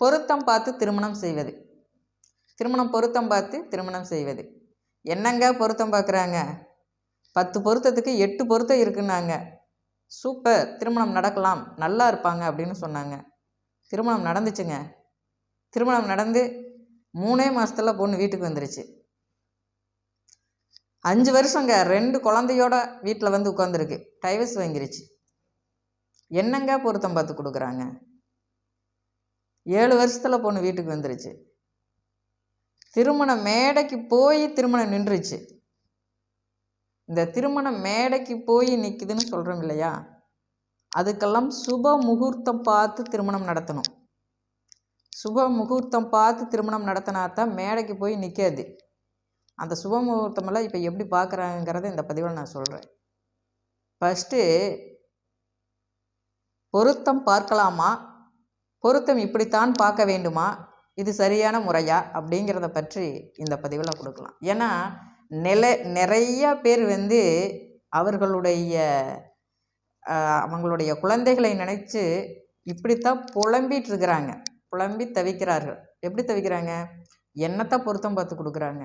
பொருத்தம் பார்த்து திருமணம் செய்வது. திருமணம் பொருத்தம் பார்த்து திருமணம் செய்வது. என்னங்க பொருத்தம் பார்க்குறாங்க? பத்து பொருத்தத்துக்கு எட்டு பொருத்தம் இருக்குன்னாங்க. சூப்பர். திருமணம் நடக்கலாம். நல்லா இருப்பாங்க அப்படின்னு சொன்னாங்க. திருமணம் நடந்துச்சுங்க. திருமணம் நடந்து மூணே மாதத்துல பொண்ணு வீட்டுக்கு வந்துருச்சு. அஞ்சு வருஷங்க. ரெண்டு குழந்தையோட வீட்டில் வந்து உட்காந்துருக்கு டைவர்ஸ் வாங்கிருச்சு. என்னங்க பொருத்தம் பார்த்து கொடுக்குறாங்க? ஏழு வருஷத்தில் பொண்ணு வீட்டுக்கு வந்துருச்சு. திருமண மேடைக்கு போய் திருமணம் நின்றுச்சு. இந்த திருமண மேடைக்கு போய் நிற்குதுன்னு சொல்கிறோம் இல்லையா? அதுக்கெல்லாம் சுப முகூர்த்தம் பார்த்து திருமணம் நடத்தணும். சுப முகூர்த்தம் பார்த்து திருமணம் நடத்தினா தான் மேடைக்கு போய் நிற்காது அந்த சுப முகூர்த்தமெல்லாம் இப்போ எப்படி பார்க்குறாங்கிறத இந்த பதிவில் நான் சொல்கிறேன் ஃபஸ்ட்டு பொருத்தம் பார்க்கலாமா? பொருத்தம் இப்படித்தான் பார்க்க வேண்டுமா? இது சரியான முறையா? அப்படிங்கிறத பற்றி இந்த பதிவில் கொடுக்கலாம். ஏன்னா நில நிறையா பேர் வந்து அவர்களுடைய அவங்களுடைய குழந்தைகளை நினைச்சு இப்படித்தான் புலம்பிட்டு இருக்கிறாங்க புலம்பி தவிக்கிறார்கள். எப்படி தவிக்கிறாங்க? என்னத்தை பொருத்தம் பார்த்து கொடுக்குறாங்க?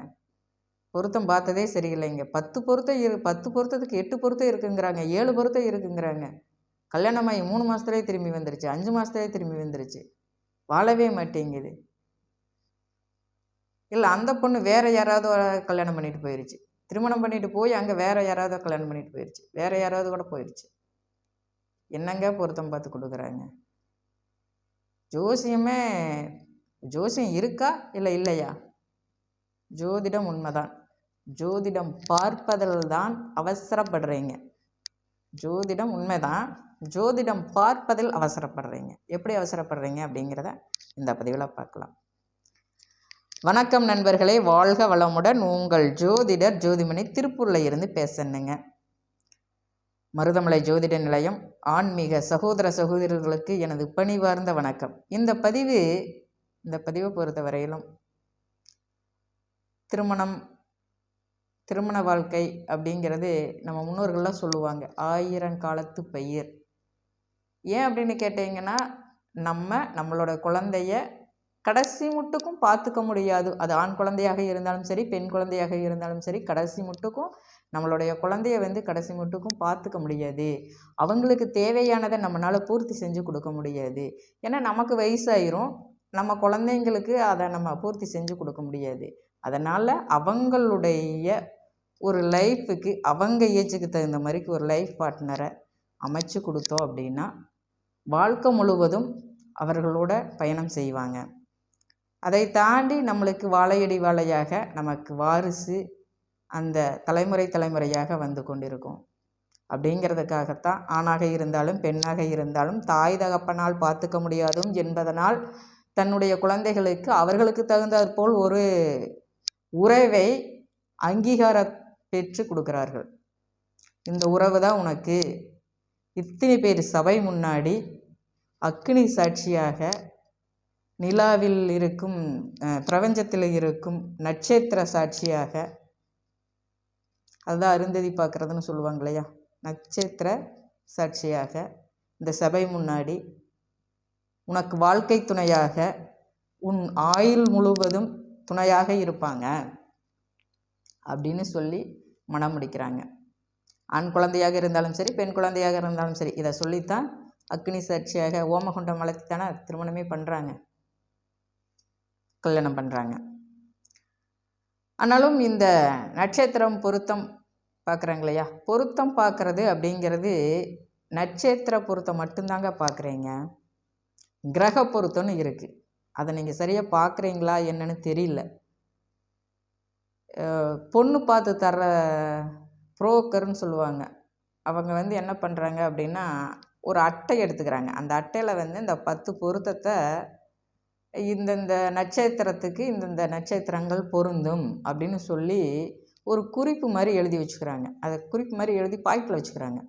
பொருத்தம் பார்த்ததே சரியில்லைங்க. பத்து பொருத்தம் இரு பத்து பொருத்தத்துக்கு எட்டு பொருத்தம் இருக்குங்கிறாங்க. ஏழு பொருத்தம் இருக்குங்கிறாங்க. கல்யாணமாகி மூணு மாதத்துலேயே திரும்பி வந்துருச்சு அஞ்சு மாதத்துலேயே திரும்பி வந்துருச்சு. வாழவே மாட்டேங்குது. இல்லை அந்த பொண்ணு வேறு யாராவது கல்யாணம் பண்ணிட்டு போயிடுச்சு திருமணம் பண்ணிட்டு போய் அங்கே வேறு யாராவது கல்யாணம் பண்ணிட்டு போயிடுச்சு வேறு யாராவது கூட போயிடுச்சு என்னங்க பொருத்தம் பார்த்து கொடுக்குறாங்க? ஜோசியமே ஜோசியம் இருக்கா இல்லை இல்லையா? ஜோதிடம் உண்மைதான். ஜோதிடம் பார்ப்பதில் தான் அவசரப்படுறீங்க. ஜோதிடம் உண்மைதான். ஜோதிடம் பார்ப்பதில் அவசரப்படுறீங்க. எப்படி அவசரப்படுறீங்க அப்படிங்கிறத இந்த பதிவில் பார்க்கலாம். வணக்கம் நண்பர்களே. வாழ்க வளமுடன் உங்கள் ஜோதிடர் ஜோதிமணி திருப்பூரில் இருந்து பேசணுங்க மருதமலை ஜோதிட நிலையம். ஆன்மீக சகோதர சகோதரர்களுக்கு எனது பணிவார்ந்த வணக்கம். இந்த பதிவு இந்த பதிவை பொறுத்த வரையிலும் திருமணம் திருமண வாழ்க்கை அப்படிங்கிறது நம்ம முன்னோர்கள்லாம் சொல்லுவாங்க. ஆயிரங்காலத்து பயிர். ஏன் அப்படின்னு கேட்டிங்கன்னா நம்ம நம்மளோட குழந்தைய கடைசி முட்டுக்கும் பார்த்துக்க முடியாது. அது ஆண் குழந்தையாக இருந்தாலும் சரி பெண் குழந்தையாக இருந்தாலும் சரி கடைசி முட்டுக்கும் நம்மளுடைய குழந்தைய வந்து கடைசி முட்டுக்கும் பார்த்துக்க முடியாது. அவங்களுக்கு தேவையானதை நம்மளால் பூர்த்தி செஞ்சு கொடுக்க முடியாது. ஏன்னா நமக்கு வயசாயிரும். நம்ம குழந்தைங்களுக்கு அதை நம்ம பூர்த்தி செஞ்சு கொடுக்க முடியாது. அதனால் அவங்களுடைய ஒரு லைஃபுக்கு அவங்க ஏஜுக்கு தகுந்த மாதிரிக்கு ஒரு லைஃப் பார்ட்னரை அமைச்சு கொடுத்தோம் அப்படின்னா வாழ்க்கை முழுவதும் அவர்களோட பயணம் செய்வாங்க. அதை தாண்டி நம்மளுக்கு வாழையடி வாழையாக நமக்கு வாரிசு அந்த தலைமுறை தலைமுறையாக வந்து கொண்டிருக்கும். அப்படிங்கிறதுக்காகத்தான் ஆணாக இருந்தாலும் பெண்ணாக இருந்தாலும் தாய் தகப்பனால் பார்த்துக்க முடியாதும் என்பதனால் தன்னுடைய குழந்தைகளுக்கு அவர்களுக்கு தகுந்தாற்போல் ஒரு உறவை அங்கீகார பெற்று கொடுக்கிறார்கள். இந்த உறவு தான் உனக்கு. இத்தனை பேர் சபை முன்னாடி அக்னி சாட்சியாக நிலாவில் இருக்கும் பிரபஞ்சத்தில் இருக்கும் நட்சத்திர சாட்சியாக அதுதான் அருந்ததி பார்க்குறதுன்னு சொல்லுவாங்க இல்லையா? நட்சத்திர சாட்சியாக இந்த சபை முன்னாடி உனக்கு வாழ்க்கை துணையாக உன் ஆயுள் முழுவதும் துணையாக இருப்பாங்க. அப்படின்னு சொல்லி மனம் முடிக்கிறாங்க ஆண் குழந்தையாக இருந்தாலும் சரி பெண் குழந்தையாக இருந்தாலும் சரி இதை சொல்லித்தான் அக்னி சாட்சியாக ஓமகுண்டம் வளர்த்துத்தானே திருமணமே பண்ணுறாங்க கல்யாணம் பண்ணுறாங்க ஆனாலும் இந்த நட்சத்திரம் பொருத்தம் பார்க்குறாங்க இல்லையா? பொருத்தம் பார்க்குறது அப்படிங்கிறது நட்சத்திர பொருத்தம் மட்டும்தாங்க பார்க்குறீங்க கிரக பொருத்தம்னு இருக்குது அதை நீங்கள் சரியாக பார்க்குறீங்களா என்னன்னு தெரியல. பொண்ணு பார்த்து தர்ற புரோக்கர்னு சொல்லுவாங்க. அவங்க வந்து என்ன பண்ணுறாங்க அப்படின்னா ஒரு அட்டை எடுத்துக்கிறாங்க. அந்த அட்டையில் வந்து இந்த பத்து பொருத்தத்தை இந்தந்த நட்சத்திரத்துக்கு இந்தந்த நட்சத்திரங்கள் பொருந்தும் அப்படின்னு சொல்லி ஒரு குறிப்பு மாதிரி எழுதி வச்சுக்கிறாங்க. அதை குறிப்பு மாதிரி எழுதி பாக்கெட்டில் வச்சுக்கிறாங்க.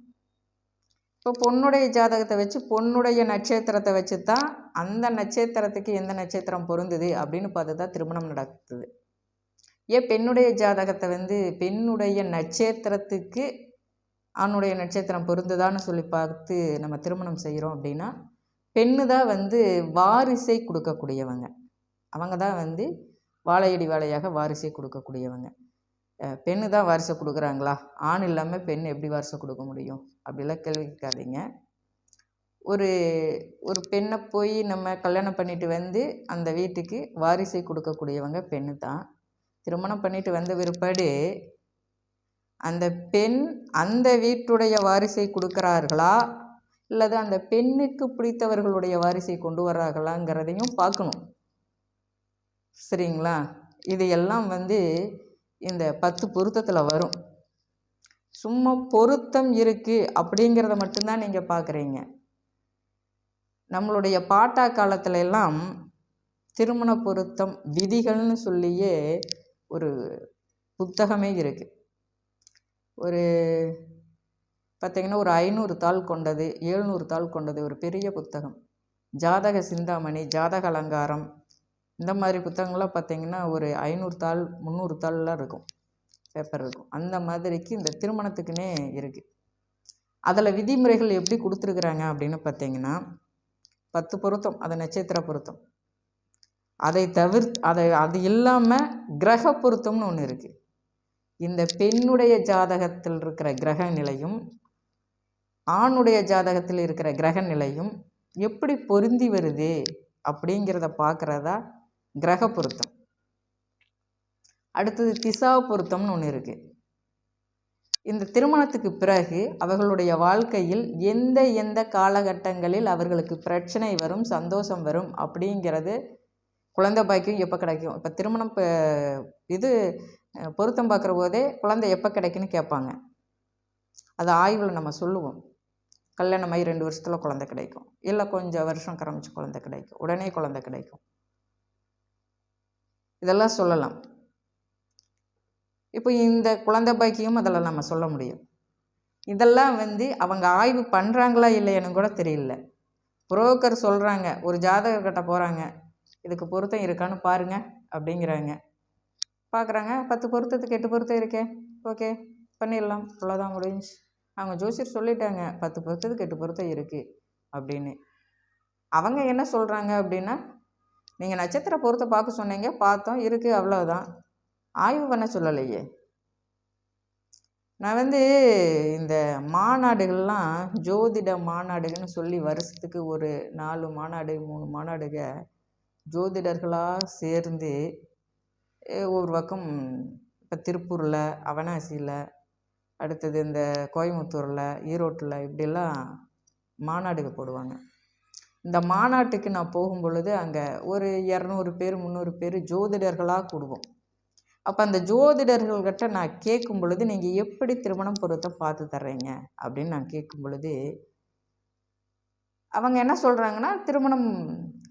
இப்போ பொண்ணுடைய ஜாதகத்தை வச்சு பொண்ணுடைய நட்சத்திரத்தை வச்சு தான் அந்த நட்சத்திரத்துக்கு எந்த நட்சத்திரம் பொருந்துது அப்படின்னு பார்த்து தான் திருமணம் நடக்குது. ஏன் பெண்ணுடைய ஜாதகத்தை வந்து பெண்ணுடைய நட்சத்திரத்துக்கு ஆணுடைய நட்சத்திரம் பொருந்துதான்னு சொல்லி பார்த்து நம்ம திருமணம் செய்கிறோம் அப்படின்னா பெண்ணு தான் வந்து வாரிசை கொடுக்கக்கூடியவங்க. அவங்க தான் வந்து வாழையடி வாழையாக வாரிசை கொடுக்கக்கூடியவங்க. பெண்ணு தான் வாரிசை கொடுக்குறாங்களா? ஆண் இல்லாமல் பெண் எப்படி வாரிசை கொடுக்க முடியும்? அப்படிலாம் கேள்விக்காதீங்க ஒரு ஒரு பெண்ணை போய் நம்ம கல்யாணம் பண்ணிட்டு வந்து அந்த வீட்டுக்கு வாரிசை கொடுக்கக்கூடியவங்க பெண்ணு தான். திருமணம் பண்ணிட்டு வந்த பிற்பாடு அந்த பெண் அந்த வீட்டுடைய வாரிசை கொடுக்குறார்களா? இல்லது அந்த பெண்ணுக்கு பிடித்தவர்களுடைய வாரிசை கொண்டு வர்றார்களாங்கிறதையும் பார்க்கணும். சரிங்களா? இது எல்லாம் வந்து இந்த பத்து பொருத்தத்தில் வரும். சும்மா பொருத்தம் இருக்குது அப்படிங்கிறத மட்டும்தான் நீங்கள் பார்க்குறீங்க. நம்மளுடைய பாட்டா காலத்துல எல்லாம் திருமண பொருத்தம் விதிகள்னு சொல்லியே ஒரு புத்தகமே இருக்குது ஒரு பார்த்திங்கன்னா ஒரு ஐநூறு தாள் கொண்டது எழுநூறு தாள் கொண்டது ஒரு பெரிய புத்தகம். ஜாதக சிந்தாமணி ஜாதக அலங்காரம் இந்த மாதிரி புத்தகங்கள்லாம் பார்த்திங்கன்னா ஒரு ஐநூறு தாள் முந்நூறு தாள்லாம் இருக்கும். பேப்பர் இருக்கும். அந்த மாதிரிக்கு இந்த திருமணத்துக்குன்னே இருக்குது அதில் விதிமுறைகள் எப்படி கொடுத்துருக்குறாங்க அப்படின்னு பார்த்தீங்கன்னா பத்து பொருத்தம் அது நட்சத்திர பொருத்தம். அதை தவிர் அதை அது இல்லாமல் கிரக பொருத்தம்னு ஒன்று இருக்குது இந்த பெண்ணுடைய ஜாதகத்தில் இருக்கிற கிரக நிலையும் ஆணுடைய ஜாதகத்தில் இருக்கிற கிரக நிலையும் எப்படி பொருந்தி வருது அப்படிங்கிறத பார்க்குறதா கிரக பொருத்தம். அடுத்தது திசா பொருத்தம்னு ஒன்று இருக்குது இந்த திருமணத்துக்கு பிறகு அவர்களுடைய வாழ்க்கையில் எந்த எந்த காலகட்டங்களில் அவர்களுக்கு பிரச்சனை வரும் சந்தோஷம் வரும் அப்படிங்கிறது குழந்தை பாக்கியம் எப்போ கிடைக்கும்? இப்போ திருமணம் இப்போ இது பொருத்தம் பார்க்குற போதே குழந்தை எப்போ கிடைக்குன்னு கேட்பாங்க. அது ஆய்வில் நம்ம சொல்லுவோம். கல்யாணமாகி ரெண்டு வருஷத்தில் குழந்தை கிடைக்கும். இல்லை கொஞ்சம் வருஷம் கரமிச்சு குழந்தை கிடைக்கும். உடனே குழந்தை கிடைக்கும். இதெல்லாம் சொல்லலாம். இப்போ இந்த குழந்தை பாக்கியம் அதெல்லாம் நம்ம சொல்ல முடியும். இதெல்லாம் வந்து அவங்க ஆய்வு பண்ணுறாங்களா இல்லையானு கூட தெரியல. புரோக்கர் சொல்கிறாங்க ஒரு ஜாதகர்கிட்ட போகிறாங்க இதுக்கு பொருத்தம் இருக்கான்னு பாருங்க அப்படிங்கிறாங்க. பார்க்குறாங்க பத்து பொருத்தத்துக்கு எட்டு பொருத்தம் இருக்கே. ஓகே. பண்ணிடலாம். அவ்வளோதான் முடிஞ்சு. அவங்க ஜோசியர் சொல்லிட்டாங்க. பத்து பொருத்தத்துக்கு எட்டு பொருத்தம் இருக்குது அப்படின்னு. அவங்க என்ன சொல்கிறாங்க அப்படின்னா நீங்கள் நட்சத்திர பொருத்தம் பார்க்க சொன்னீங்க. பார்த்தோம். இருக்குது அவ்வளோதான் ஆய்வு பண்ண சொல்லலையே. நான் வந்து இந்த மாநாடுகள்லாம் ஜோதிட மாநாடுகள்னு சொல்லி வருஷத்துக்கு ஒரு நாலு மாநாடு மூணு மாநாடுக ஜோதிடர்களாக சேர்ந்து ஒரு பக்கம் இப்போ திருப்பூரில் அவனாசியில் அடுத்தது இந்த கோயம்புத்தூரில் ஈரோட்டில் இப்படிலாம் மாநாடுகள் போடுவாங்க. இந்த மாநாட்டுக்கு நான் போகும் பொழுது அங்கே ஒரு இரநூறு பேர் முந்நூறு பேர் ஜோதிடர்களாக கூடுவோம். அப்போ அந்த ஜோதிடர்கள்கிட்ட நான் கேட்கும் பொழுது நீங்கள் எப்படி திருமணம் பொருத்தம் பார்த்து தர்றீங்க? அப்படின்னு நான் கேட்கும் பொழுது அவங்க என்ன சொல்கிறாங்கன்னா திருமணம்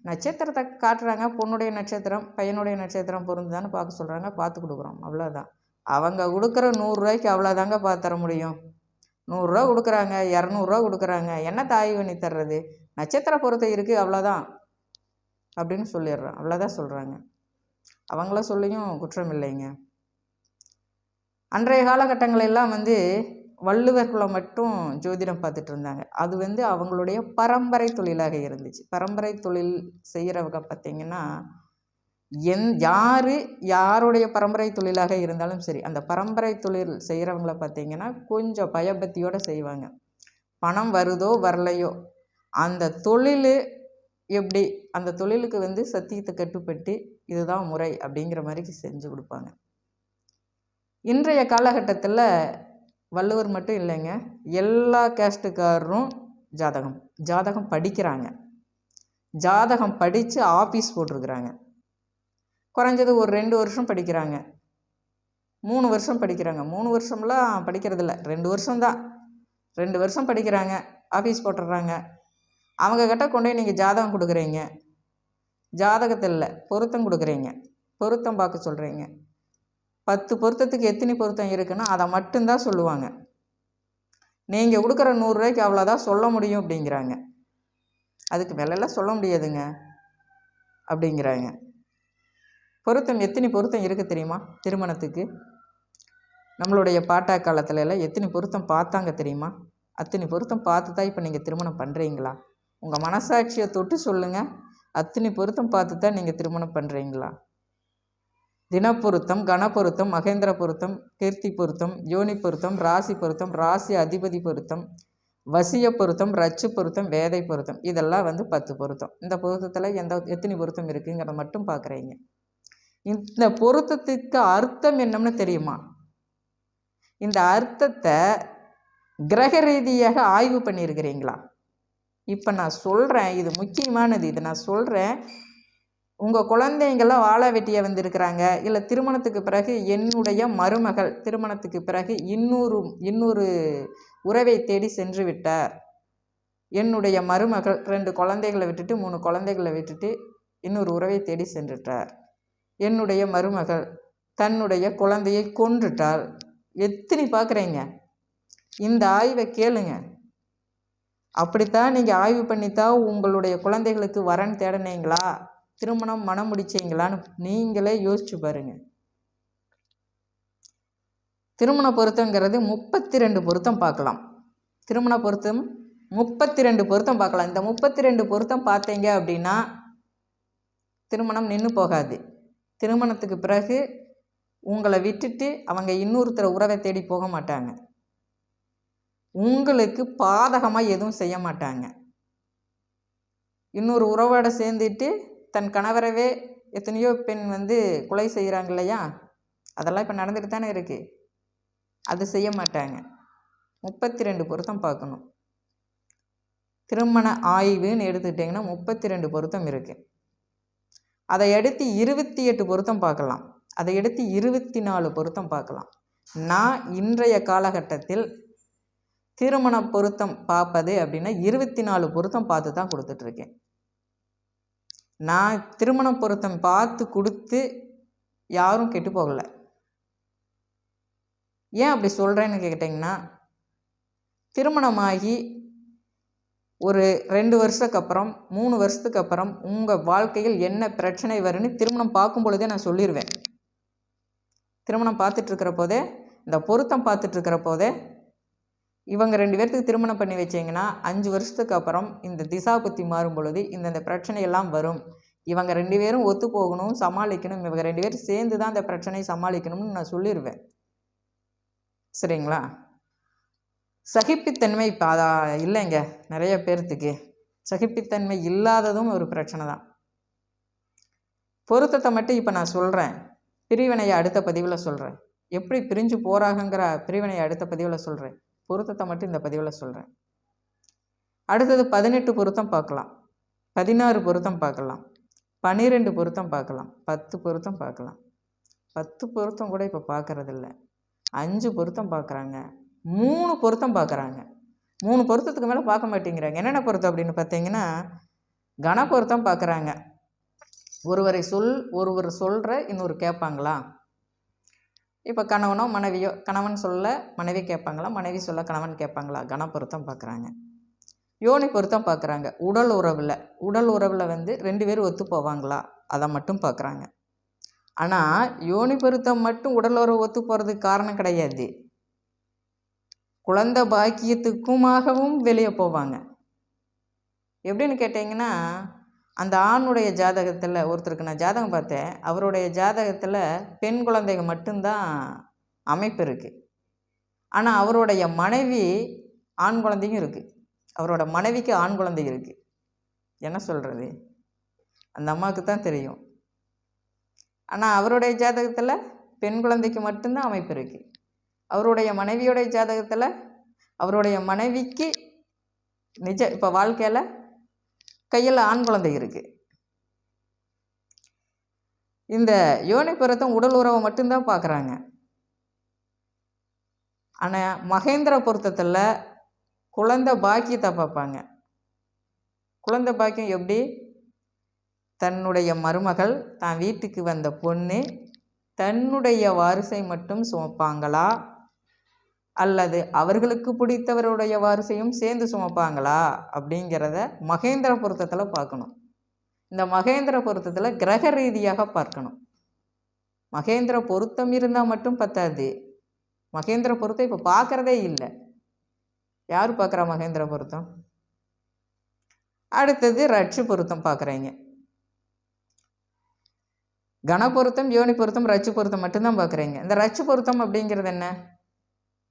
நட்சத்திரத்தை காட்டுறாங்க. பொண்ணுடைய நட்சத்திரம் பையனுடைய நட்சத்திரம் பொருந்துதான்னு பார்க்க சொல்கிறாங்க பார்த்து கொடுக்குறோம். அவ்வளோதான் அவங்க கொடுக்குற நூறுரூவாய்க்கு அவ்வளோதாங்க பார்த்து தர முடியும். நூறுரூவா கொடுக்குறாங்க. இரநூறுவா கொடுக்குறாங்க. என்ன தாய் பண்ணி தர்றது? நட்சத்திர பொருத்தம் இருக்குது அவ்வளோதான் அப்படின்னு சொல்லிடுறோம் அவ்வளோதான் சொல்கிறாங்க அவங்கள சொல்லியும் குற்றம் இல்லைங்க. அன்றைய காலகட்டங்களெல்லாம் வந்து வள்ளுவர்களை மட்டும் ஜோதிடம் பார்த்துட்டு இருந்தாங்க. அது வந்து அவங்களுடைய பரம்பரை தொழிலாக இருந்துச்சு. பரம்பரை தொழில் செய்கிறவங்க பார்த்திங்கன்னா எந் யார் யாருடைய பரம்பரை தொழிலாக இருந்தாலும் சரி அந்த பரம்பரை தொழில் செய்கிறவங்கள பார்த்திங்கன்னா கொஞ்சம் பயபக்தியோடு செய்வாங்க. பணம் வருதோ வரலையோ அந்த தொழில் எப்படி அந்த தொழிலுக்கு வந்து சத்தியத்தை கட்டுப்பட்டு இதுதான் முறை அப்படிங்கிற மாதிரி செஞ்சு கொடுப்பாங்க. இன்றைய காலகட்டத்தில் வள்ளுவர் மட்டும் இல்லைங்க. எல்லா கேஸ்ட்டுக்காரரும் ஜாதகம். ஜாதகம் படிக்கிறாங்க. ஜாதகம் படித்து ஆஃபீஸ் போட்டிருக்கிறாங்க. குறைஞ்சது ஒரு ரெண்டு வருஷம் படிக்கிறாங்க. மூணு வருஷம் படிக்கிறாங்க. மூணு வருஷம்லாம் படிக்கிறதில்ல. ரெண்டு வருஷம்தான். ரெண்டு வருஷம் படிக்கிறாங்க. ஆஃபீஸ் போட்டுடுறாங்க அவங்கக்கிட்ட கொண்டு போய் நீங்கள் ஜாதகம் கொடுக்குறீங்க. ஜாதகத்தில் பொருத்தம் கொடுக்குறீங்க. பொருத்தம் பார்க்க சொல்கிறீங்க பத்து பொருத்தத்துக்கு எத்தனை பொருத்தம் இருக்குன்னா அதை மட்டும்தான் சொல்லுவாங்க. நீங்கள் கொடுக்குற நூறுரூவாய்க்கு அவ்வளோதான் சொல்ல முடியும் அப்படிங்கிறாங்க. அதுக்கு மேலெல்லாம் சொல்ல முடியாதுங்க. அப்படிங்கிறாங்க. பொருத்தம் எத்தனை பொருத்தம் இருக்குது தெரியுமா? திருமணத்துக்கு. நம்மளுடைய பாட்டா காலத்துல எல்லாம் எத்தனை பொருத்தம் பார்த்தாங்க தெரியுமா? அத்தனை பொருத்தம் பார்த்து தான் இப்போ நீங்கள் திருமணம் பண்ணுறீங்களா உங்கள் மனசாட்சியை தொட்டு சொல்லுங்கள் அத்தனை பொருத்தம் பார்த்து தான் நீங்கள் திருமணம் பண்ணுறீங்களா தினப்பொருத்தம் கணப்பொருத்தம் மகேந்திர பொருத்தம் கீர்த்தி பொருத்தம் யோனி பொருத்தம் ராசி பொருத்தம் ராசி அதிபதி பொருத்தம் வசிய பொருத்தம் ரச்சு பொருத்தம் வேதை பொருத்தம். இதெல்லாம் வந்து பத்து பொருத்தம். இந்த பொருத்தத்தில் எந்த எத்தனை பொருத்தம் இருக்குங்கிறத மட்டும் பார்க்குறீங்க இந்த பொருத்தத்துக்கு அர்த்தம் என்னம்னு தெரியுமா? இந்த அர்த்தத்தை கிரக ரீதியாக ஆய்வு பண்ணியிருக்கிறீங்களா? இப்போ நான் சொல்கிறேன் இது முக்கியமானது. இது நான் சொல்கிறேன் உங்கள் குழந்தைங்களாம் வாழ வெட்டிய வந்திருக்கிறாங்க. இல்லை திருமணத்துக்கு பிறகு என்னுடைய மருமகள் திருமணத்துக்கு பிறகு இன்னொரு இன்னொரு உறவை தேடி சென்று விட்டார். என்னுடைய மருமகள் ரெண்டு குழந்தைகளை விட்டுட்டு மூணு குழந்தைகளை விட்டுட்டு இன்னொரு உறவை தேடி சென்றுட்டார். என்னுடைய மருமகள் தன்னுடைய குழந்தையை கொன்றுட்டாள். எத்தனை பார்க்குறீங்க இந்த ஆய்வை கேளுங்க. அப்படித்தான் நீங்கள் ஆய்வு பண்ணித்தான் உங்களுடைய குழந்தைகளுக்கு வரன் தேடினீங்களா? திருமணம் மனம் முடிச்சீங்களான்னு நீங்களே யோசிச்சு பாருங்க. திருமண பொருத்தங்கிறது முப்பத்தி ரெண்டு பொருத்தம் பார்க்கலாம். திருமண பொருத்தம் முப்பத்தி ரெண்டு பொருத்தம் பார்க்கலாம். இந்த முப்பத்தி ரெண்டு பொருத்தம் பார்த்தீங்க அப்படின்னா திருமணம் நின்று போகாது. திருமணத்துக்கு பிறகு உங்களை விட்டுட்டு அவங்க இன்னொருத்தர உறவை தேடி போக மாட்டாங்க. உங்களுக்கு பாதகமாக எதுவும் செய்ய மாட்டாங்க. இன்னொரு உறவோட சேர்ந்துட்டு தன் கணவரவே எத்தனையோ பெண் வந்து கொலை செய்கிறாங்க இல்லையா? அதெல்லாம் இப்போ நடந்துட்டு தானே இருக்குது அது செய்ய மாட்டாங்க. முப்பத்தி ரெண்டு பொருத்தம் பார்க்கணும். திருமண ஆய்வுன்னு எடுத்துக்கிட்டிங்கன்னா முப்பத்தி ரெண்டு பொருத்தம் இருக்குது அதை எடுத்து இருபத்தி எட்டு பொருத்தம் பார்க்கலாம். அதை எடுத்து இருபத்தி நாலு பொருத்தம் பார்க்கலாம். நான் இன்றைய காலகட்டத்தில் திருமண பொருத்தம் பார்ப்பது அப்படின்னா இருபத்தி நாலு பொருத்தம் பார்த்து தான் கொடுத்துட்ருக்கேன் நான் திருமண பொருத்தம் பார்த்து கொடுத்து யாரும் கெட்டு போகலை. ஏன் அப்படி சொல்கிறேன்னு கேட்டிங்கன்னா திருமணமாகி ஒரு ரெண்டு வருஷத்துக்கு அப்புறம் மூணு வருஷத்துக்கு அப்புறம் உங்கள் வாழ்க்கையில் என்ன பிரச்சனை வரும்னு திருமணம் பார்க்கும் பொழுதே நான் சொல்லிடுவேன் திருமணம் பார்த்துட்ருக்கிற போதே இந்த பொருத்தம் பார்த்துட்ருக்கிற போதே இவங்க ரெண்டு பேர்த்துக்கு திருமணம் பண்ணி வச்சிங்கன்னா அஞ்சு வருஷத்துக்கு அப்புறம் இந்த திசா புத்தி மாறும் பொழுது இந்தந்த பிரச்சனையெல்லாம் வரும். இவங்க ரெண்டு பேரும் ஒத்து போகணும் சமாளிக்கணும். இவங்க ரெண்டு பேரும் சேர்ந்து தான் அந்த பிரச்சனையை சமாளிக்கணும்னு நான் சொல்லிடுவேன் சரிங்களா? சகிப்புத்தன்மை இப்போ அதா இல்லைங்க. நிறைய பேர்த்துக்கு. சகிப்புத்தன்மை இல்லாததும் ஒரு பிரச்சனை தான். பொருத்தத்தை மட்டும் இப்போ நான் சொல்கிறேன் பிரிவினையை அடுத்த பதிவில் சொல்கிறேன் எப்படி பிரிஞ்சு போகிறாங்கங்கிற பிரிவினையை அடுத்த பதிவில் சொல்கிறேன் பொருத்தத்தை மட்டும் இந்த பதிவில் சொல்கிறேன் அடுத்தது பதினெட்டு பொருத்தம் பார்க்கலாம். பதினாறு பொருத்தம் பார்க்கலாம். பன்னிரெண்டு பொருத்தம் பார்க்கலாம். பத்து பொருத்தம் பார்க்கலாம். பத்து பொருத்தம் கூட இப்போ பார்க்குறதில்ல. அஞ்சு பொருத்தம் பார்க்குறாங்க. மூணு பொருத்தம் பார்க்குறாங்க. மூணு பொருத்தத்துக்கு மேலே பார்க்க மாட்டேங்கிறாங்க. என்னென்ன பொருத்தம் அப்படின்னு பார்த்தீங்கன்னா கன பொருத்தம் பார்க்குறாங்க. ஒருவரை சொல் ஒருவர் சொல்கிற இன்னொரு கேட்பாங்களா? இப்போ கணவனோ மனைவியோ கணவன் சொல்ல மனைவி கேட்பாங்களா? மனைவி சொல்ல கணவன் கேட்பாங்களா? கன பொருத்தம் பார்க்குறாங்க யோனி பொருத்தம் பார்க்குறாங்க உடல் உறவில் உடல் உறவில் வந்து ரெண்டு பேரும் ஒத்து போவாங்களா? அதை மட்டும் பார்க்குறாங்க ஆனால் யோனி பொருத்தம் மட்டும் உடல் உறவு ஒத்து போகிறதுக்கு காரணம் கிடையாது. குழந்த பாக்கியத்துக்குமாகவும் வெளியே போவாங்க. எப்படின்னு கேட்டிங்கன்னா அந்த ஆணுடைய ஜாதகத்தில் ஒருத்தருக்கு நான் ஜாதகம் பார்த்தேன் அவருடைய ஜாதகத்தில் பெண் குழந்தைங்க மட்டும்தான் அமைப்பு இருக்குது ஆனால் அவருடைய மனைவி ஆண் குழந்தையும் இருக்குது அவரோட மனைவிக்கு ஆண் குழந்தை இருக்குது என்ன சொல்கிறது அந்த அம்மாவுக்கு தான் தெரியும். ஆனால் அவருடைய ஜாதகத்தில் பெண் குழந்தைக்கு மட்டும்தான் அமைப்பு இருக்குது அவருடைய மனைவியோடைய ஜாதகத்தில் அவருடைய மனைவிக்கு நிஜ இப்போ வாழ்க்கையில் கையில் ஆண் குழந்தை இருக்குது இந்த யோனி பொருத்தம் உடல் உறவை மட்டும்தான் பார்க்குறாங்க. ஆனால் மகேந்திர பொருத்தத்தில் குழந்தை பாக்கியத்தை பார்ப்பாங்க. குழந்தை பாக்கியம் எப்படி? தன்னுடைய மருமகள் தான் வீட்டுக்கு வந்த பொண்ணு தன்னுடைய வாரிசை மட்டும் சுமப்பாங்களா? அல்லது அவர்களுக்கு பிடித்தவருடைய வாரிசையும் சேர்ந்து சுமப்பாங்களா? அப்படிங்கிறத மகேந்திர பொருத்தத்தில் பார்க்கணும். இந்த மகேந்திர பொருத்தத்தில் கிரக ரீதியாக பார்க்கணும். மகேந்திர பொருத்தம் இருந்தால் மட்டும் பத்தாது. மகேந்திர பொருத்தம் இப்போ பார்க்குறதே இல்லை. யார் பார்க்குறா மகேந்திர பொருத்தம்? அடுத்தது ரட்சு பொருத்தம் பார்க்குறீங்க. கணபொருத்தம் யோனி பொருத்தம் ரச்சு பொருத்தம் மட்டும்தான் பார்க்குறீங்க. இந்த ரச்சு பொருத்தம் அப்படிங்கிறது என்ன?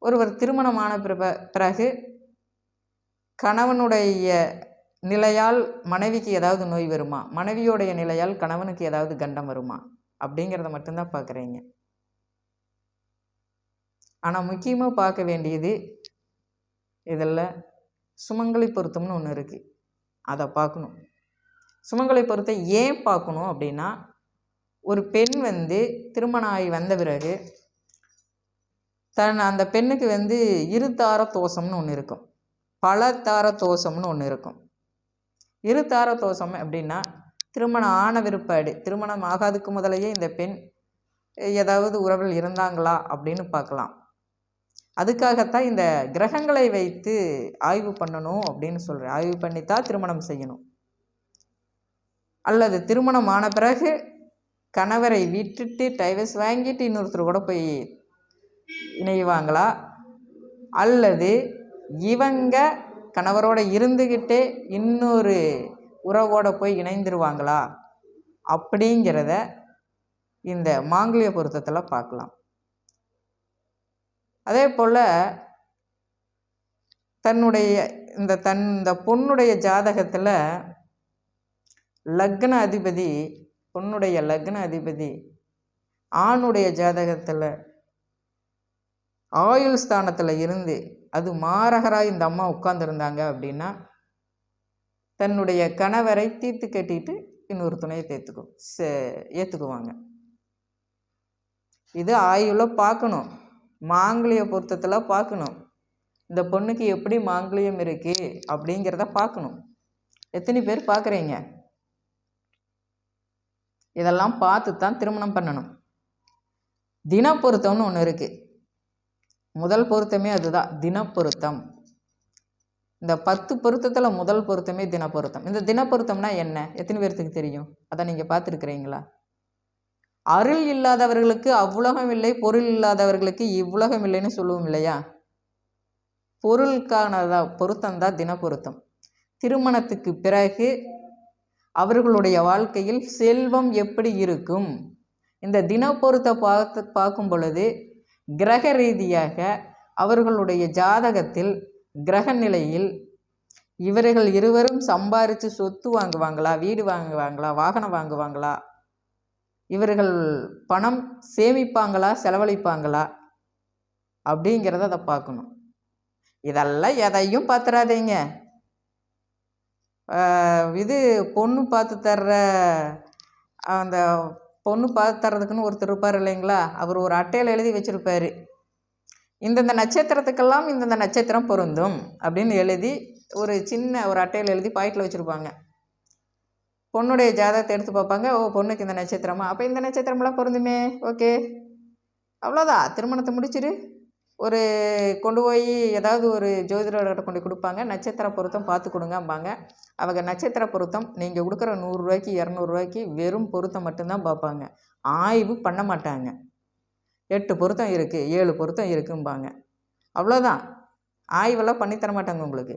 ஒருவர் திருமணமான பிறப பிறகு கணவனுடைய நிலையால் மனைவிக்கு ஏதாவது நோய் வருமா? மனைவியோடைய நிலையால் கணவனுக்கு ஏதாவது கண்டம் வருமா? அப்படிங்கிறத மட்டும்தான் பார்க்குறீங்க. ஆனால் முக்கியமாக பார்க்க வேண்டியது இதில் சுமங்கலி பொருத்தம்னு ஒன்று இருக்குது அதை பார்க்கணும். சுமங்கலி பொருத்தம் ஏன் பார்க்கணும் அப்படின்னா ஒரு பெண் வந்து திருமணம் ஆகி வந்த பிறகு தன் அந்த பெண்ணுக்கு வந்து இருதார தோஷம்னு ஒன்று இருக்கும். பல தார தோஷம்னு ஒன்று இருக்கும். இருதார தோஷம் அப்படின்னா திருமணம் ஆன விருப்பாடு திருமணம் ஆகாதுக்கு முதலையே இந்த பெண் ஏதாவது உறவில் இருந்தாங்களா அப்படின்னு பார்க்கலாம். அதுக்காகத்தான் இந்த கிரகங்களை வைத்து ஆய்வு பண்ணணும் அப்படின்னு சொல்கிறேன் ஆய்வு பண்ணித்தான் திருமணம் செய்யணும். அல்லது திருமணம் ஆன பிறகு கணவரை விட்டுட்டு டைவர்ஸ் வாங்கிட்டு இன்னொருத்தர் கூட போய் இணைவாங்களா? அல்லது இவங்க கணவரோட இருந்துக்கிட்டே இன்னொரு உறவோட போய் இணைந்துருவாங்களா? அப்படிங்கிறத இந்த மாங்கல்ய பொருத்தத்தில் பார்க்கலாம். அதே போல் தன்னுடைய இந்த தன் இந்த பொண்ணுடைய ஜாதகத்தில் லக்ன அதிபதி பொண்ணுடைய லக்ன அதிபதி ஆணுடைய ஜாதகத்தில் ஆயுள் ஸ்தானத்தில் இருந்து அது மாரகராக இந்த அம்மா உட்காந்துருந்தாங்க அப்படின்னா தன்னுடைய கணவரை தீர்த்து கட்டிட்டு இன்னொரு துணையை தேத்துக்கு சே ஏற்றுக்குவாங்க இது ஆயுள பார்க்கணும். மாங்கலிய பொருத்தத்தில் பார்க்கணும். இந்த பொண்ணுக்கு எப்படி மாங்கலியம் இருக்குது அப்படிங்கிறத பார்க்கணும். எத்தனை பேர் பார்க்குறீங்க? இதெல்லாம் பார்த்து தான் திருமணம் பண்ணணும். தின பொருத்தம்னு ஒன்று இருக்குது முதல் பொருத்தமே அதுதான் தினப்பொருத்தம். இந்த பத்து பொருத்தத்தில் முதல் பொருத்தமே தினப்பொருத்தம். இந்த தின பொருத்தம்னா என்ன? எத்தனை பேர்த்துக்கு தெரியும்? அதை நீங்கள் பார்த்துருக்குறீங்களா? அருள் இல்லாதவர்களுக்கு அவ்வுலகம் இல்லை பொருள் இல்லாதவர்களுக்கு இவ்வுலகம் இல்லைன்னு சொல்லுவோம் இல்லையா? பொருளுக்கானதா பொருத்தம் தான் தினப்பொருத்தம். திருமணத்துக்கு பிறகு அவர்களுடைய வாழ்க்கையில் செல்வம் எப்படி இருக்கும்? இந்த தினப்பொருத்தை பார்த்து பார்க்கும் பொழுது கிரக ரீதியாக அவர்களுடைய ஜாதகத்தில் கிரக நிலையில் இவர்கள் இருவரும் சம்பாரித்து சொத்து வாங்குவாங்களா வீடு வாங்குவாங்களா வாகனம் வாங்குவாங்களா? இவர்கள் பணம் சேமிப்பாங்களா செலவழிப்பாங்களா? அப்படிங்கிறத அதை பார்க்கணும். இதெல்லாம் எதையும் பார்த்துறாதீங்க இது பொண்ணு பார்த்து தர்ற அந்த பொண்ணு பார்த்து தர்றதுக்குன்னு ஒருத்தர் இருப்பார் இல்லைங்களா? அவர் ஒரு அட்டையில் எழுதி வச்சுருப்பார். இந்தந்த நட்சத்திரத்துக்கெல்லாம் இந்தந்த நட்சத்திரம் பொருந்தும் அப்படின்னு எழுதி ஒரு சின்ன ஒரு அட்டையில் எழுதி பாக்கெட்டில் வச்சுருப்பாங்க. பொண்ணுடைய ஜாதகத்தை எடுத்து பார்ப்பாங்க. ஓ பொண்ணுக்கு இந்த நட்சத்திரமா? அப்போ இந்த நட்சத்திரமெல்லாம் பொருந்துமே. ஓகே. அவ்வளோதான் திருமணத்தை முடிச்சிரு. ஒரு கொண்டு போய் ஏதாவது ஒரு ஜோதிடர்கிட்ட கொண்டு கொடுப்பாங்க. நட்சத்திர பொருத்தம் பார்த்து கொடுங்கம்பாங்க. அவங்க நட்சத்திர பொருத்தம் நீங்கள் கொடுக்குற நூறுரூவாய்க்கு இரநூறுவாய்க்கு வெறும் பொருத்தம் மட்டும்தான் பார்ப்பாங்க. ஆய்வு பண்ண மாட்டாங்க. எட்டு பொருத்தம் இருக்குது ஏழு பொருத்தம் இருக்கும்பாங்க. அவ்வளோதான் ஆய்வெல்லாம் பண்ணி தர மாட்டாங்க உங்களுக்கு.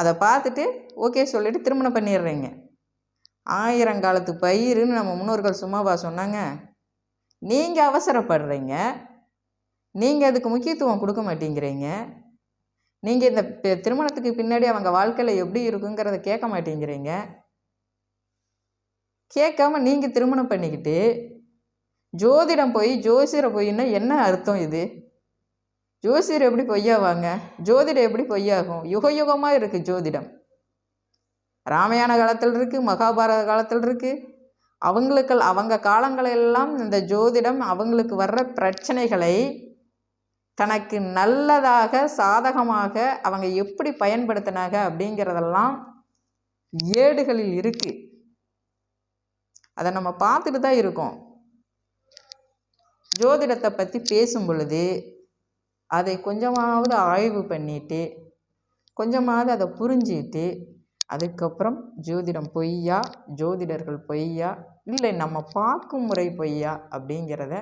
அதை பார்த்துட்டு ஓகே சொல்லிவிட்டு திருமணம் பண்ணிடுறீங்க. ஆயிரங்காலத்து பயிருன்னு நம்ம முன்னோர்கள் சும்மாவா சொன்னாங்க. நீங்கள் அவசரப்படுறீங்க. நீங்கள் அதுக்கு முக்கியத்துவம் கொடுக்க மாட்டேங்கிறீங்க. நீங்கள் இந்த திருமணத்துக்கு பின்னாடி அவங்க வாழ்க்கையில் எப்படி இருக்குங்கிறத கேட்க மாட்டேங்கிறீங்க. கேட்காம நீங்கள் திருமணம் பண்ணிக்கிட்டு ஜோதிடம் போய் ஜோசியரை போயின்னா என்ன அர்த்தம் இது? ஜோசியர் எப்படி பொய்யாவாங்க? ஜோதிடம் எப்படி பொய்யாகும்? யுக யுகமாக இருக்குது ஜோதிடம். ராமாயண காலத்தில் இருக்குது மகாபாரத காலத்தில் இருக்குது அவங்களுக்கு அவங்க காலங்களெல்லாம் இந்த ஜோதிடம் அவங்களுக்கு வர்ற பிரச்சனைகளை தனக்கு நல்லதாக சாதகமாக அவங்க எப்படி பயன்படுத்தினாங்க அப்படிங்கிறதெல்லாம் ஏடுகளில் இருக்குது அதை நம்ம பார்த்துட்டு தான் இருக்கோம். ஜோதிடத்தை பற்றி பேசும் பொழுது அதை கொஞ்சமாவது ஆய்வு பண்ணிட்டு கொஞ்சமாவது அதை புரிஞ்சிட்டு அதுக்கப்புறம் ஜோதிடம் பொய்யா ஜோதிடர்கள் பொய்யா இல்லை நம்ம பார்க்கும் முறை பொய்யா அப்படிங்கிறத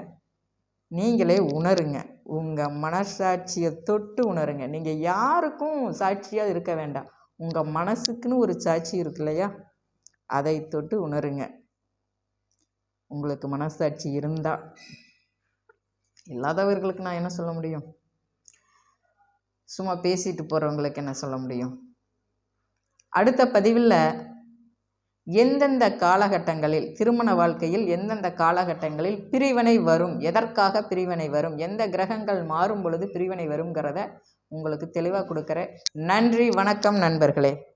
நீங்களே உணருங்க. உங்கள் மனசாட்சியை தொட்டு உணருங்க. நீங்கள் யாருக்கும் சாட்சியாக இருக்க வேண்டாம். உங்கள் மனசுக்குன்னு ஒரு சாட்சி இருக்கு இல்லையா அதை தொட்டு உணருங்க. உங்களுக்கு மனசாட்சி இருந்தால் இல்லாதவர்களுக்கு நான் என்ன சொல்ல முடியும்? சும்மா பேசிட்டு போகிறவங்களுக்கு என்ன சொல்ல முடியும்? அடுத்த பதிவில் எந்தெந்த காலகட்டங்களில் திருமண வாழ்க்கையில் எந்தெந்த காலகட்டங்களில் பிரிவினை வரும் எதற்காக பிரிவினை வரும் எந்த கிரகங்கள் மாறும் பொழுது பிரிவினை வருங்கிறத உங்களுக்கு தெளிவாக கொடுக்குறேன். நன்றி வணக்கம் நண்பர்களே.